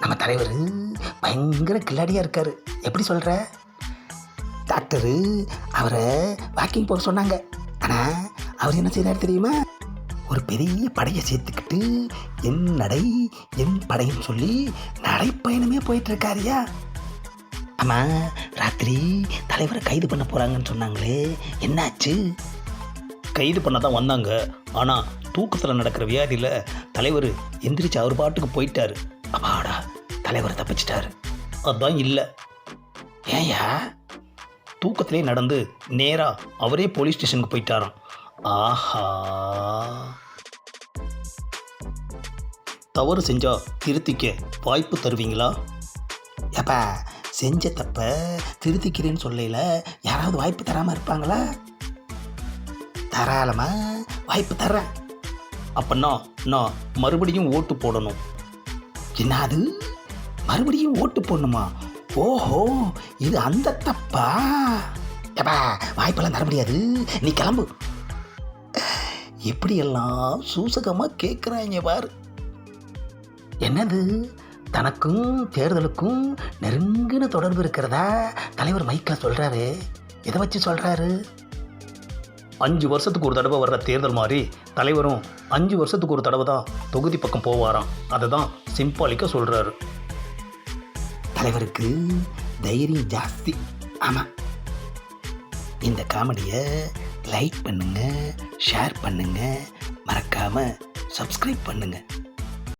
நம்ம தலைவர் பயங்கர கில்லாடியாக இருக்கார். எப்படி சொல்கிற டாக்டரு அவரை வாக்கிங் போக சொன்னாங்க. ஆனால் அவர் என்ன செய்கிறார் தெரியுமா? ஒரு பெரிய படையை சேர்த்துக்கிட்டு என் நடை என் படைன்னு சொல்லி நடைப்பயணமே போயிட்டுருக்காருயா? ஆமாம் ராத்திரி தலைவரை கைது பண்ண போகிறாங்கன்னு சொன்னாங்களே என்னாச்சு? கைது பண்ண தான் வந்தாங்க. ஆனால் தூக்கத்தில் நடக்கிற வியாதியில் தலைவர் எந்திரிச்சு அவர் பாட்டுக்கு போயிட்டாரு. அப்பாடா. தலைவர் தப்பிச்சிட்டாரு. அதான் இல்லை. ஏயா தூக்கத்திலே நடந்து நேராக அவரே போலீஸ் ஸ்டேஷனுக்கு போயிட்டாராம். ஆஹா. தவறு செஞ்சா திருத்திக்க வாய்ப்பு தருவீங்களா? ஏப்பா செஞ்ச தப்ப திருத்திக்கிறேன்னு சொல்லையில் யாராவது வாய்ப்பு தராமல் இருப்பாங்களா? தாராளமா வாய்ப்பு தர்றேன். அப்படின்னா நான் மறுபடியும் ஓட்டு போடணும். என்னது? மறுபடியும் ஓட்டு போடணுமா? ஓஹோ இது அந்த தப்பா? எப்பா வாய்ப்பெல்லாம் தர முடியாது. நீ கிளம்பு. எப்படியெல்லாம் சூசகமாக கேட்குறாங்க பார். என்னது? தனக்கும் தேர்தலுக்கும் நெருங்கின தொடர்பு இருக்கிறதா? தலைவர் மைக்கில் சொல்கிறாரு எதை வச்சு சொல்கிறாரு அஞ்சு வருஷத்துக்கு ஒரு தடவை வர்ற தேர்தல் மாதிரி தலைவரும் அஞ்சு வருஷத்துக்கு ஒரு தடவை தான் தொகுதி பக்கம் போவாராம். அதை தான் சிம்பாலிக்க சொல்கிறாரு தலைவருக்கு தைரியம் ஜாஸ்தி. ஆமாம் இந்த காமெடியை லைக் பண்ணுங்கள் ஷேர் பண்ணுங்கள் மறக்காமல் சப்ஸ்கிரைப் பண்ணுங்கள்